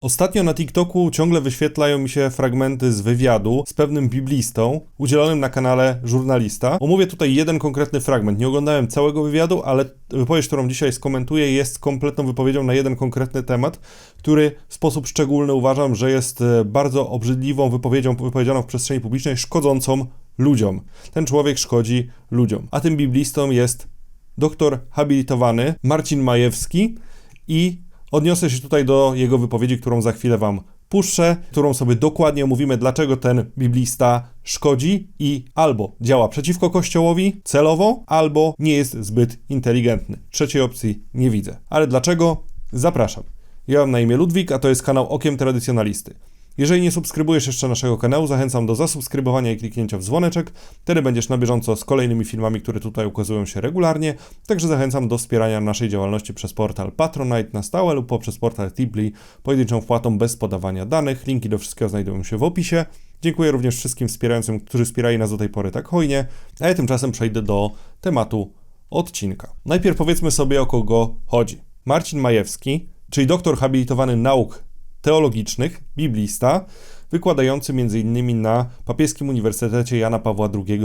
Ostatnio na TikToku ciągle wyświetlają mi się fragmenty z wywiadu z pewnym biblistą udzielonym na kanale Żurnalista. Omówię tutaj jeden konkretny fragment. Nie oglądałem całego wywiadu, ale wypowiedź, którą dzisiaj skomentuję, jest kompletną wypowiedzią na jeden konkretny temat, który w sposób szczególny uważam, że jest e, bardzo obrzydliwą wypowiedzią wypowiedzianą w przestrzeni publicznej, szkodzącą ludziom. Ten człowiek szkodzi ludziom. A tym biblistą jest doktor habilitowany Marcin Majewski i Odniosę się tutaj do jego wypowiedzi, którą za chwilę wam puszczę, którą sobie dokładnie omówimy, dlaczego ten biblista szkodzi i albo działa przeciwko Kościołowi celowo, albo nie jest zbyt inteligentny. Trzeciej opcji nie widzę. Ale dlaczego? Zapraszam. Ja mam na imię Ludwik, a to jest kanał Okiem Tradycjonalisty. Jeżeli nie subskrybujesz jeszcze naszego kanału, zachęcam do zasubskrybowania i kliknięcia w dzwoneczek. Wtedy będziesz na bieżąco z kolejnymi filmami, które tutaj ukazują się regularnie. Także zachęcam do wspierania naszej działalności przez portal Patronite na stałe lub poprzez portal Tiply pojedynczą wpłatą bez podawania danych. Linki do wszystkiego znajdują się w opisie. Dziękuję również wszystkim wspierającym, którzy wspierali nas do tej pory tak hojnie, a ja tymczasem przejdę do tematu odcinka. Najpierw powiedzmy sobie o kogo chodzi. Marcin Majewski, czyli doktor habilitowany nauk teologicznych, biblista, wykładający m.in. na Papieskim Uniwersytecie Jana Pawła II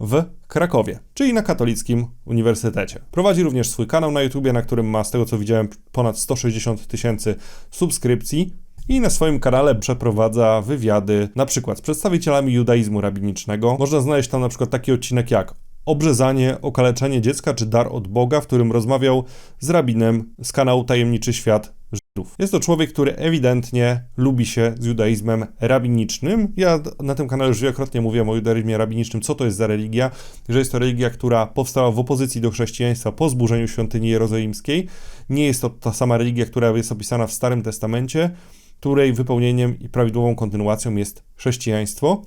w Krakowie, czyli na Katolickim Uniwersytecie. Prowadzi również swój kanał na YouTube, na którym ma, z tego co widziałem, ponad 160 tysięcy subskrypcji. I na swoim kanale przeprowadza wywiady, na przykład z przedstawicielami judaizmu rabinicznego. Można znaleźć tam na przykład taki odcinek jak obrzezanie, okaleczenie dziecka czy dar od Boga, w którym rozmawiał z rabinem z kanału Tajemniczy Świat Żydów. Jest to człowiek, który ewidentnie lubi się z judaizmem rabinicznym. Ja na tym kanale już wielokrotnie mówiłem o judaizmie rabinicznym, co to jest za religia, że jest to religia, która powstała w opozycji do chrześcijaństwa po zburzeniu świątyni jerozolimskiej. Nie jest to ta sama religia, która jest opisana w Starym Testamencie, której wypełnieniem i prawidłową kontynuacją jest chrześcijaństwo.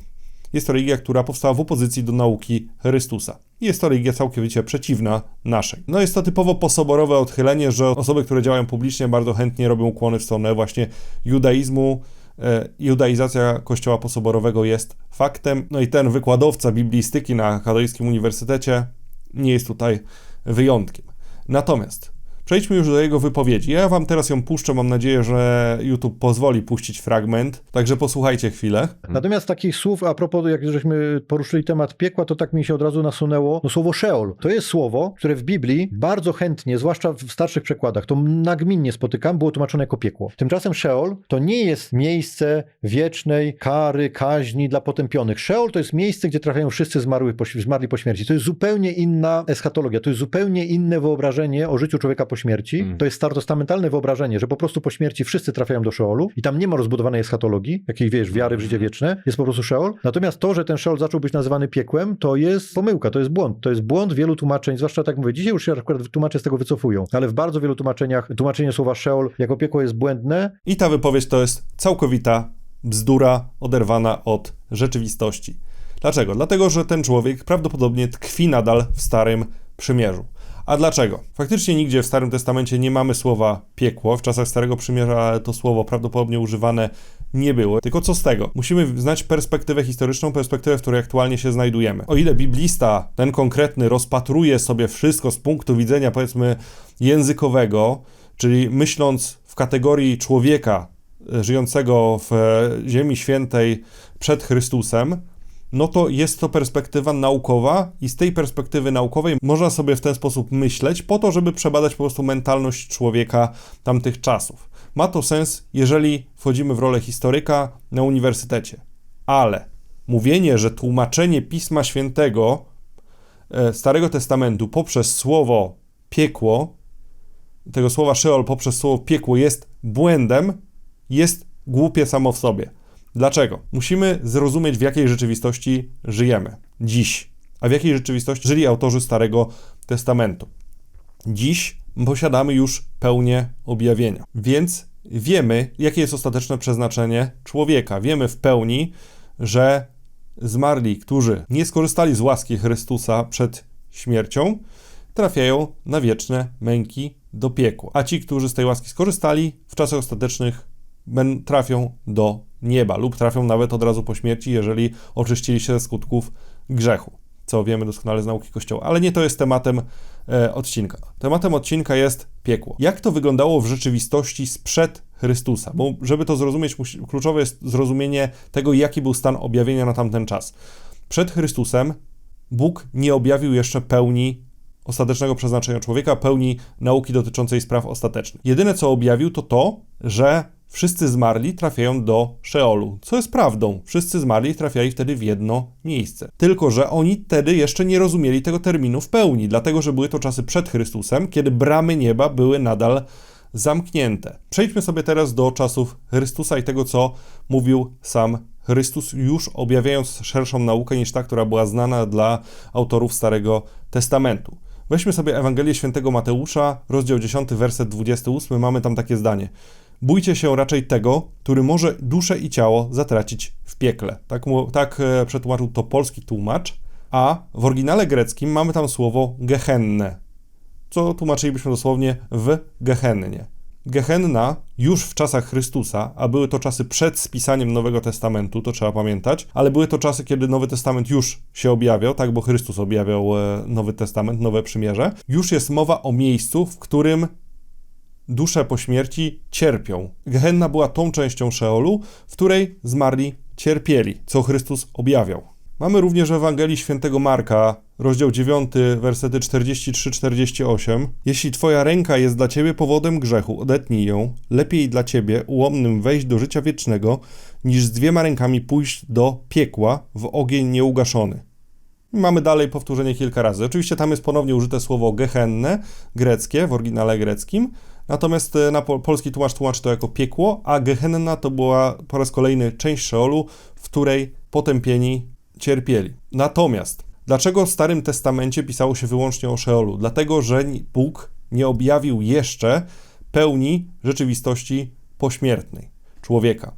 Jest to religia, która powstała w opozycji do nauki Chrystusa. Jest to religia całkowicie przeciwna naszej. No jest to typowo posoborowe odchylenie, że osoby, które działają publicznie, bardzo chętnie robią ukłony w stronę właśnie judaizmu. E, judaizacja kościoła posoborowego jest faktem. No i ten wykładowca biblistyki na Katolickim Uniwersytecie nie jest tutaj wyjątkiem. Natomiast Przejdźmy już do jego wypowiedzi. Ja wam teraz ją puszczę, mam nadzieję, że YouTube pozwoli puścić fragment, także posłuchajcie chwilę. Natomiast takich słów, a propos, jak żeśmy poruszyli temat piekła, to tak mi się od razu nasunęło no, słowo Sheol. To jest słowo, które w Biblii bardzo chętnie, zwłaszcza w starszych przekładach, to nagminnie spotykam, było tłumaczone jako piekło. Tymczasem Sheol to nie jest miejsce wiecznej kary, kaźni dla potępionych. Sheol to jest miejsce, gdzie trafiają wszyscy zmarły po, zmarli po śmierci. To jest zupełnie inna eschatologia, to jest zupełnie inne wyobrażenie o życiu człowieka po po śmierci, mm. to jest starostamentalne wyobrażenie, że po prostu po śmierci wszyscy trafiają do Szeolu i tam nie ma rozbudowanej eschatologii, jakiej wiesz, wiary w życie wieczne, jest po prostu Szeol. Natomiast to, że ten Szeol zaczął być nazywany piekłem, to jest pomyłka, to jest błąd. To jest błąd wielu tłumaczeń, zwłaszcza tak mówię, dzisiaj już się akurat tłumacze z tego wycofują, ale w bardzo wielu tłumaczeniach tłumaczenie słowa Szeol jako piekło jest błędne. I ta wypowiedź to jest całkowita bzdura oderwana od rzeczywistości. Dlaczego? Dlatego, że ten człowiek prawdopodobnie tkwi nadal w Starym Przymierzu. A dlaczego? Faktycznie nigdzie w Starym Testamencie nie mamy słowa piekło. W czasach Starego Przymierza to słowo prawdopodobnie używane nie było. Tylko co z tego? Musimy znać perspektywę historyczną, perspektywę, w której aktualnie się znajdujemy. O ile biblista, ten konkretny, rozpatruje sobie wszystko z punktu widzenia, powiedzmy, językowego, czyli myśląc w kategorii człowieka e, żyjącego w e, Ziemi Świętej przed Chrystusem, no to jest to perspektywa naukowa i z tej perspektywy naukowej można sobie w ten sposób myśleć po to, żeby przebadać po prostu mentalność człowieka tamtych czasów. Ma to sens, jeżeli wchodzimy w rolę historyka na uniwersytecie. Ale mówienie, że tłumaczenie Pisma Świętego e, Starego Testamentu poprzez słowo piekło, tego słowa Sheol poprzez słowo piekło jest błędem, jest głupie samo w sobie. Dlaczego? Musimy zrozumieć, w jakiej rzeczywistości żyjemy dziś, a w jakiej rzeczywistości żyli autorzy Starego Testamentu. Dziś posiadamy już pełnię objawienia, więc wiemy, jakie jest ostateczne przeznaczenie człowieka. Wiemy w pełni, że zmarli, którzy nie skorzystali z łaski Chrystusa przed śmiercią, trafiają na wieczne męki do piekła. A ci, którzy z tej łaski skorzystali, w czasach ostatecznych trafią do nieba lub trafią nawet od razu po śmierci, jeżeli oczyścili się ze skutków grzechu, co wiemy doskonale z nauki Kościoła. Ale nie to jest tematem e, odcinka. Tematem odcinka jest piekło. Jak to wyglądało w rzeczywistości sprzed Chrystusa. Bo żeby to zrozumieć, kluczowe jest zrozumienie tego, jaki był stan objawienia na tamten czas. Przed Chrystusem Bóg nie objawił jeszcze pełni ostatecznego przeznaczenia człowieka, pełni nauki dotyczącej spraw ostatecznych. Jedyne co objawił to to, że wszyscy zmarli trafiają do Szeolu, co jest prawdą. Wszyscy zmarli trafiali wtedy w jedno miejsce. Tylko, że oni wtedy jeszcze nie rozumieli tego terminu w pełni, dlatego, że były to czasy przed Chrystusem, kiedy bramy nieba były nadal zamknięte. Przejdźmy sobie teraz do czasów Chrystusa i tego, co mówił sam Chrystus, już objawiając szerszą naukę niż ta, która była znana dla autorów Starego Testamentu. Weźmy sobie Ewangelię Świętego Mateusza, rozdział 10, werset 28, mamy tam takie zdanie. Bójcie się raczej tego, który może duszę i ciało zatracić w piekle. Tak, mu, tak e, przetłumaczył to polski tłumacz, a w oryginale greckim mamy tam słowo gehenne, co tłumaczylibyśmy dosłownie w gehennie. Gehenna już w czasach Chrystusa, a były to czasy przed spisaniem Nowego Testamentu, to trzeba pamiętać, ale były to czasy, kiedy Nowy Testament już się objawiał, tak, bo Chrystus objawiał e, Nowy Testament, Nowe Przymierze. Już jest mowa o miejscu, w którym dusze po śmierci cierpią. Gehenna była tą częścią Szeolu, w której zmarli cierpieli, co Chrystus objawiał. Mamy również w Ewangelii Świętego Marka, rozdział 9, wersety 43-48. Jeśli twoja ręka jest dla ciebie powodem grzechu, odetnij ją. Lepiej dla ciebie ułomnym wejść do życia wiecznego, niż z dwiema rękami pójść do piekła w ogień nieugaszony. Mamy dalej powtórzenie kilka razy. Oczywiście tam jest ponownie użyte słowo gehenne, greckie, w oryginale greckim, natomiast e, na polski tłumacz tłumaczy to jako piekło, a gehenna to była po raz kolejny część Szeolu, w której potępieni cierpieli. Natomiast dlaczego w Starym Testamencie pisało się wyłącznie o Szeolu? Dlatego, że Bóg nie objawił jeszcze pełni rzeczywistości pośmiertnej człowieka.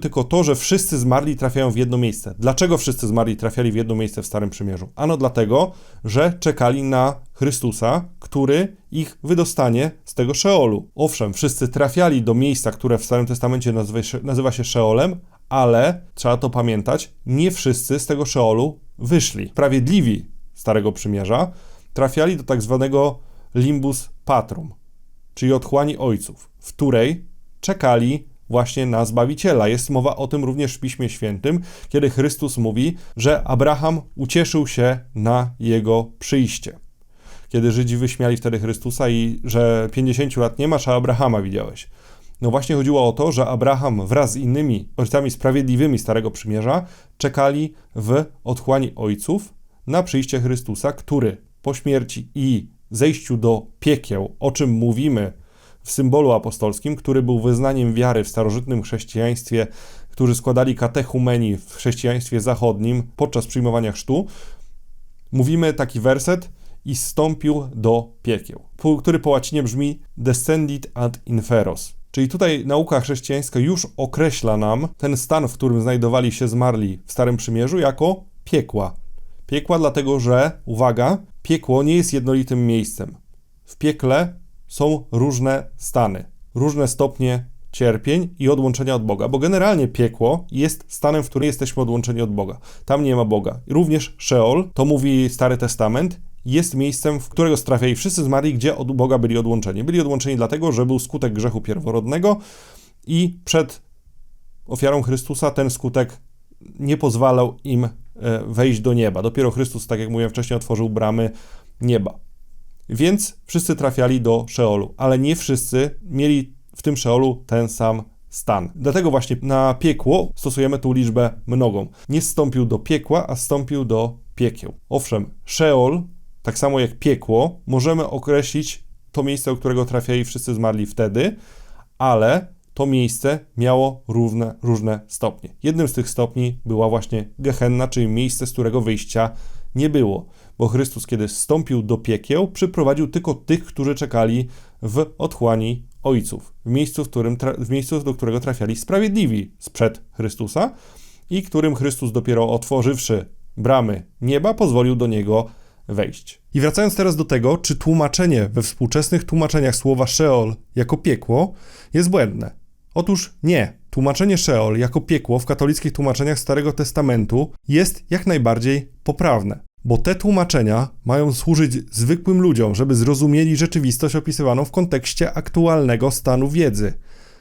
Tylko to, że wszyscy zmarli trafiają w jedno miejsce. Dlaczego wszyscy zmarli trafiali w jedno miejsce w Starym Przymierzu? Ano dlatego, że czekali na Chrystusa, który ich wydostanie z tego Szeolu. Owszem, wszyscy trafiali do miejsca, które w Starym Testamencie nazywa się, nazywa się Szeolem, ale trzeba to pamiętać, nie wszyscy z tego Szeolu wyszli. Sprawiedliwi Starego Przymierza trafiali do tak zwanego limbus patrum, czyli otchłani ojców, w której czekali właśnie na Zbawiciela. Jest mowa o tym również w Piśmie Świętym, kiedy Chrystus mówi, że Abraham ucieszył się na jego przyjście. Kiedy Żydzi wyśmiali wtedy Chrystusa i że 50 lat nie masz, a Abrahama widziałeś. No właśnie chodziło o to, że Abraham wraz z innymi ojcami sprawiedliwymi Starego Przymierza czekali w otchłani ojców na przyjście Chrystusa, który po śmierci i zejściu do piekieł, o czym mówimy w symbolu apostolskim, który był wyznaniem wiary w starożytnym chrześcijaństwie, którzy składali katechumeni w chrześcijaństwie zachodnim podczas przyjmowania chrztu, mówimy taki werset i stąpił do piekieł, który po łacinie brzmi descendit ad inferos. Czyli tutaj nauka chrześcijańska już określa nam ten stan, w którym znajdowali się zmarli w Starym Przymierzu, jako piekła. Piekła dlatego, że, uwaga, piekło nie jest jednolitym miejscem. W piekle są różne stany, różne stopnie cierpień i odłączenia od Boga, bo generalnie piekło jest stanem, w którym jesteśmy odłączeni od Boga. Tam nie ma Boga. Również Sheol, to mówi Stary Testament, jest miejscem, w którego strafiali wszyscy zmarli, gdzie od Boga byli odłączeni. Byli odłączeni dlatego, że był skutek grzechu pierworodnego i przed ofiarą Chrystusa ten skutek nie pozwalał im e, wejść do nieba. Dopiero Chrystus, tak jak mówiłem wcześniej, otworzył bramy nieba. Więc wszyscy trafiali do Szeolu, ale nie wszyscy mieli w tym Szeolu ten sam stan. Dlatego właśnie na piekło stosujemy tu liczbę mnogą. Nie zstąpił do piekła, a zstąpił do piekieł. Owszem, Szeol, tak samo jak piekło, możemy określić to miejsce, do którego trafiali wszyscy zmarli wtedy, ale to miejsce miało równe, różne stopnie. Jednym z tych stopni była właśnie Gehenna, czyli miejsce, z którego wyjścia nie było bo Chrystus, kiedy zstąpił do piekieł, przyprowadził tylko tych, którzy czekali w otchłani ojców, w miejscu, w którym w miejscu, do którego trafiali sprawiedliwi sprzed Chrystusa i którym Chrystus dopiero otworzywszy bramy nieba, pozwolił do niego wejść. I wracając teraz do tego, czy tłumaczenie we współczesnych tłumaczeniach słowa Sheol jako piekło jest błędne. Otóż nie. Tłumaczenie Sheol jako piekło w katolickich tłumaczeniach Starego Testamentu jest jak najbardziej poprawne bo te tłumaczenia mają służyć zwykłym ludziom, żeby zrozumieli rzeczywistość opisywaną w kontekście aktualnego stanu wiedzy.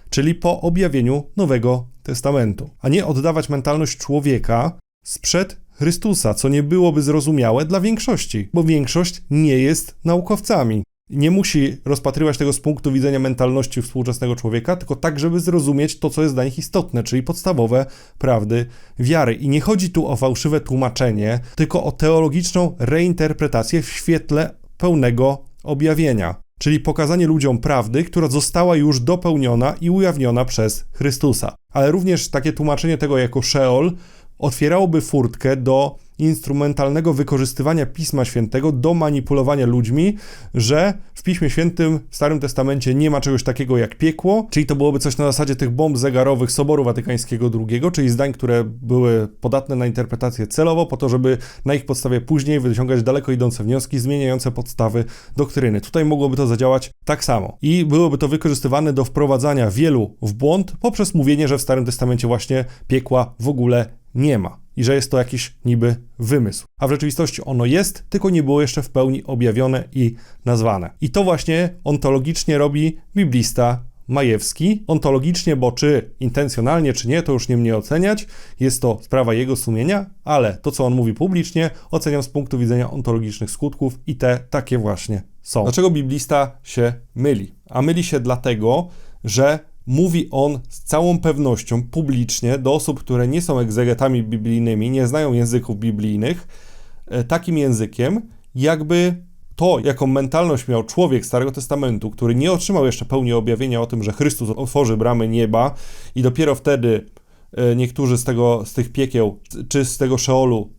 czyli po objawieniu Nowego Testamentu, a nie oddawać mentalność człowieka sprzed Chrystusa, co nie byłoby zrozumiałe dla większości, bo większość nie jest naukowcami. Nie musi rozpatrywać tego z punktu widzenia mentalności współczesnego człowieka, tylko tak, żeby zrozumieć to, co jest dla nich istotne, czyli podstawowe prawdy wiary. I nie chodzi tu o fałszywe tłumaczenie, tylko o teologiczną reinterpretację w świetle pełnego objawienia, czyli pokazanie ludziom prawdy, która została już dopełniona i ujawniona przez Chrystusa. Ale również takie tłumaczenie tego jako Sheol otwierałoby furtkę do instrumentalnego wykorzystywania Pisma Świętego do manipulowania ludźmi, że w Piśmie Świętym w Starym Testamencie nie ma czegoś takiego jak piekło, czyli to byłoby coś na zasadzie tych bomb zegarowych Soboru Watykańskiego II, czyli zdań, które były podatne na interpretację celowo, po to, żeby na ich podstawie później wyciągać daleko idące wnioski zmieniające podstawy doktryny. Tutaj mogłoby to zadziałać tak samo. I byłoby to wykorzystywane do wprowadzania wielu w błąd poprzez mówienie, że w Starym Testamencie właśnie piekła w ogóle nie ma i że jest to jakiś niby wymysł. A w rzeczywistości ono jest, tylko nie było jeszcze w pełni objawione i nazwane. I to właśnie ontologicznie robi biblista Majewski. Ontologicznie, bo czy intencjonalnie, czy nie, to już nie mnie oceniać. Jest to sprawa jego sumienia, ale to, co on mówi publicznie, oceniam z punktu widzenia ontologicznych skutków i te takie właśnie są. Dlaczego biblista się myli? A myli się dlatego, że mówi on z całą pewnością publicznie do osób, które nie są egzegetami biblijnymi, nie znają języków biblijnych, e, takim językiem, jakby to, jaką mentalność miał człowiek Starego Testamentu, który nie otrzymał jeszcze pełni objawienia o tym, że Chrystus otworzy bramy nieba i dopiero wtedy e, niektórzy z, tego, z tych piekieł czy z tego Szeolu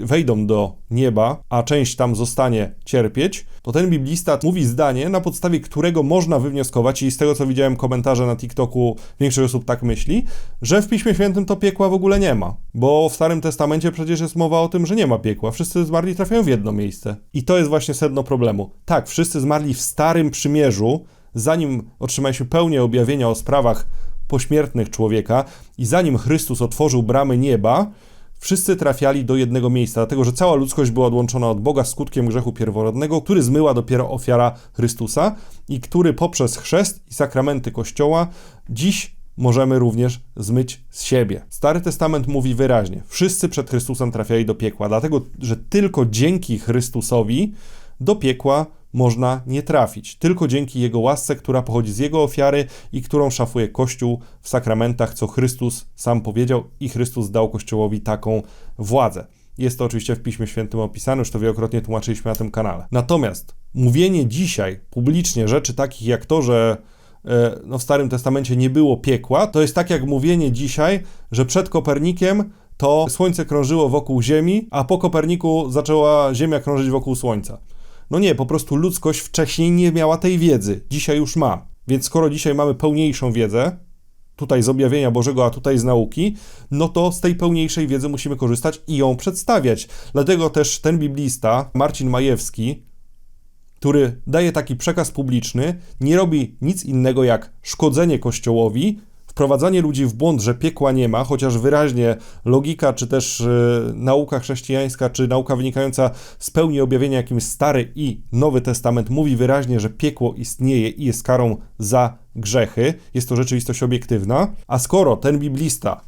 wejdą do nieba, a część tam zostanie cierpieć, to ten biblista mówi zdanie, na podstawie którego można wywnioskować, i z tego co widziałem komentarze na TikToku, większość osób tak myśli, że w Piśmie Świętym to piekła w ogóle nie ma. Bo w Starym Testamencie przecież jest mowa o tym, że nie ma piekła. Wszyscy zmarli trafiają w jedno miejsce. I to jest właśnie sedno problemu. Tak, wszyscy zmarli w Starym Przymierzu, zanim otrzymaliśmy pełnię objawienia o sprawach pośmiertnych człowieka i zanim Chrystus otworzył bramy nieba, wszyscy trafiali do jednego miejsca, dlatego że cała ludzkość była odłączona od Boga skutkiem grzechu pierworodnego, który zmyła dopiero ofiara Chrystusa i który poprzez chrzest i sakramenty Kościoła dziś możemy również zmyć z siebie. Stary Testament mówi wyraźnie: wszyscy przed Chrystusem trafiali do piekła, dlatego że tylko dzięki Chrystusowi do piekła można nie trafić. Tylko dzięki Jego łasce, która pochodzi z Jego ofiary i którą szafuje Kościół w sakramentach, co Chrystus sam powiedział i Chrystus dał Kościołowi taką władzę. Jest to oczywiście w Piśmie Świętym opisane, już to wielokrotnie tłumaczyliśmy na tym kanale. Natomiast mówienie dzisiaj publicznie rzeczy takich jak to, że e, no, w Starym Testamencie nie było piekła, to jest tak jak mówienie dzisiaj, że przed Kopernikiem to Słońce krążyło wokół Ziemi, a po Koperniku zaczęła Ziemia krążyć wokół Słońca. No nie, po prostu ludzkość wcześniej nie miała tej wiedzy, dzisiaj już ma. Więc skoro dzisiaj mamy pełniejszą wiedzę, tutaj z objawienia Bożego, a tutaj z nauki, no to z tej pełniejszej wiedzy musimy korzystać i ją przedstawiać. Dlatego też ten biblista, Marcin Majewski, który daje taki przekaz publiczny, nie robi nic innego jak szkodzenie Kościołowi, wprowadzanie ludzi w błąd, że piekła nie ma, chociaż wyraźnie logika, czy też y, nauka chrześcijańska, czy nauka wynikająca z pełni objawienia, jakim Stary i Nowy Testament, mówi wyraźnie, że piekło istnieje i jest karą za grzechy. Jest to rzeczywistość obiektywna. A skoro ten biblista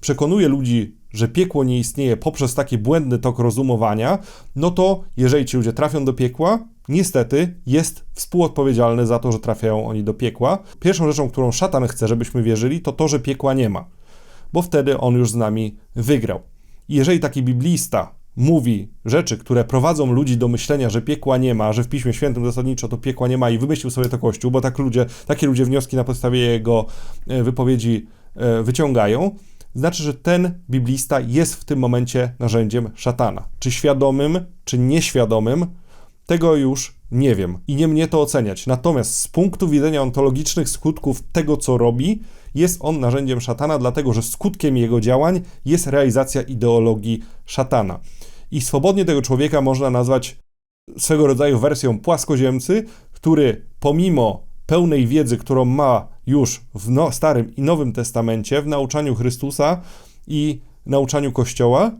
przekonuje ludzi, że piekło nie istnieje poprzez taki błędny tok rozumowania, no to jeżeli ci ludzie trafią do piekła, niestety jest współodpowiedzialny za to, że trafiają oni do piekła. Pierwszą rzeczą, którą szatan chce, żebyśmy wierzyli, to to, że piekła nie ma, bo wtedy on już z nami wygrał. Jeżeli taki biblista mówi rzeczy, które prowadzą ludzi do myślenia, że piekła nie ma, że w Piśmie Świętym zasadniczo to piekła nie ma i wymyślił sobie to Kościół, bo tak ludzie, takie ludzie wnioski na podstawie jego e, wypowiedzi e, wyciągają, znaczy, że ten biblista jest w tym momencie narzędziem szatana. Czy świadomym, czy nieświadomym, tego już nie wiem i nie mnie to oceniać. Natomiast z punktu widzenia ontologicznych skutków tego, co robi, jest on narzędziem szatana, dlatego że skutkiem jego działań jest realizacja ideologii szatana. I swobodnie tego człowieka można nazwać swego rodzaju wersją płaskoziemcy, który pomimo pełnej wiedzy, którą ma już w no, Starym i Nowym Testamencie, w nauczaniu Chrystusa i nauczaniu Kościoła,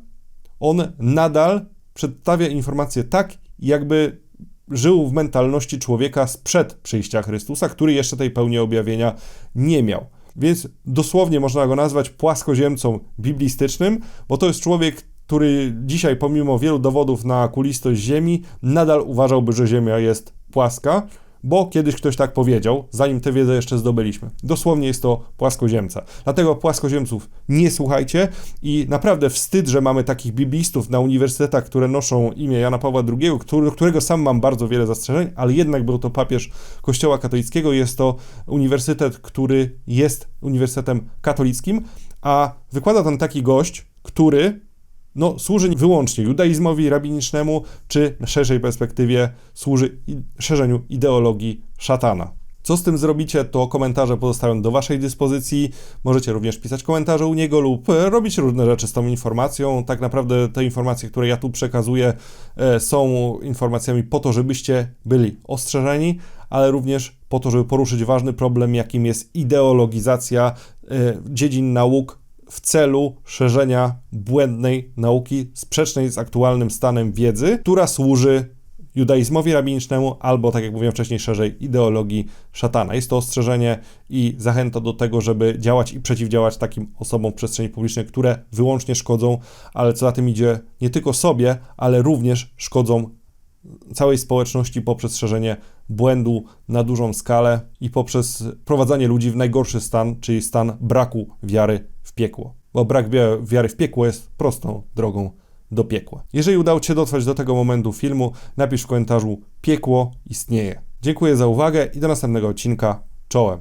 on nadal przedstawia informacje tak, jakby żył w mentalności człowieka sprzed przyjścia Chrystusa, który jeszcze tej pełni objawienia nie miał. Więc dosłownie można go nazwać płaskoziemcą biblistycznym, bo to jest człowiek, który dzisiaj, pomimo wielu dowodów na kulistość Ziemi, nadal uważałby, że Ziemia jest płaska, bo kiedyś ktoś tak powiedział, zanim tę wiedzę jeszcze zdobyliśmy. Dosłownie jest to płaskoziemca. Dlatego płaskoziemców nie słuchajcie i naprawdę wstyd, że mamy takich biblistów na uniwersytetach, które noszą imię Jana Pawła II, który, którego sam mam bardzo wiele zastrzeżeń, ale jednak był to papież Kościoła katolickiego. Jest to uniwersytet, który jest uniwersytetem katolickim, a wykłada tam taki gość, który no, służy wyłącznie judaizmowi rabinicznemu, czy w szerszej perspektywie służy szerzeniu ideologii szatana. Co z tym zrobicie, to komentarze pozostają do Waszej dyspozycji. Możecie również pisać komentarze u niego lub e, robić różne rzeczy z tą informacją. Tak naprawdę te informacje, które ja tu przekazuję, e, są informacjami po to, żebyście byli ostrzeżeni, ale również po to, żeby poruszyć ważny problem, jakim jest ideologizacja e, dziedzin nauk w celu szerzenia błędnej nauki sprzecznej z aktualnym stanem wiedzy, która służy judaizmowi rabinicznemu albo, tak jak mówiłem wcześniej, szerzej ideologii szatana. Jest to ostrzeżenie i zachęta do tego, żeby działać i przeciwdziałać takim osobom w przestrzeni publicznej, które wyłącznie szkodzą, ale co za tym idzie, nie tylko sobie, ale również szkodzą całej społeczności poprzez szerzenie błędu na dużą skalę i poprzez prowadzenie ludzi w najgorszy stan, czyli stan braku wiary piekło. Bo brak wi- wiary w piekło jest prostą drogą do piekła. Jeżeli udało Ci się dotrwać do tego momentu filmu, napisz w komentarzu piekło istnieje. Dziękuję za uwagę i do następnego odcinka. Czołem.